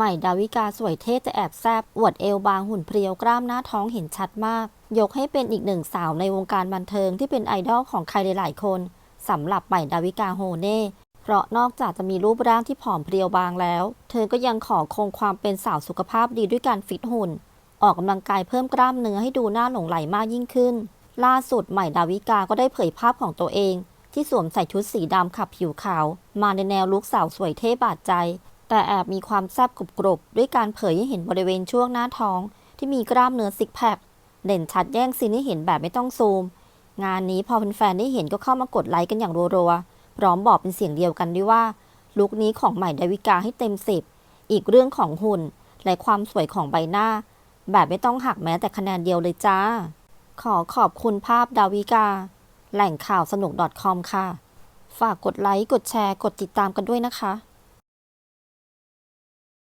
ใหม่ดาวิกาสวยเท่จะแอบแซบอวดเอวบางหุ่นเพรียวกล้ามหน้าท้องเห็นชัดมาก ยกให้เป็นอีกหนึ่งสาวในวงการบันเทิงที่เป็นไอดอลของใครหลายๆคนสำหรับใหม่ดาวิกาโฮเน่เพราะนอกจากจะมีรูปร่างที่ผอมเพรียวบางแล้ว เธอก็ยังขอคงความเป็นสาวสุขภาพดีด้วยการฟิตหุ่น ออกกำลังกายเพิ่มกล้ามเนื้อให้ดูหน่าหลงไหลมากยิ่งขึ้น ล่าสุดใหม่ดาวิกาก็ได้เผยภาพของตัวเอง ที่สวมใส่ชุดสีดำขับผิวขาว มาในแนวลุคสาวสวยเท่บาดใจ แต่แอบมีความแซบกรุบกรบด้วยการเผยให้เห็นบริเวณช่วงหน้าท้อง ที่มีกล้ามเนื้อซิกแพคเด่นชัดแย่งซีนให้เห็นแบบไม่ต้องซูม งานนี้พอแฟนๆได้เห็นก็เข้ามากดไลค์กันอย่างรัวๆพร้อมบอกเป็นเสียงเดียวกันด้วยว่าลุคนี้ของใหม่ดาวิกาให้เต็มสิบอีกเรื่องของหุ่นและความสวยของใบหน้า แบบไม่ต้องหักแม้แต่คะแนนเดียวเลยจ้า ขอขอบคุณภาพดาวิกา แหล่งข่าวสนุก .com ค่ะ ฝากกดไลค์ กดแชร์ กดติดตามกันด้วยนะคะ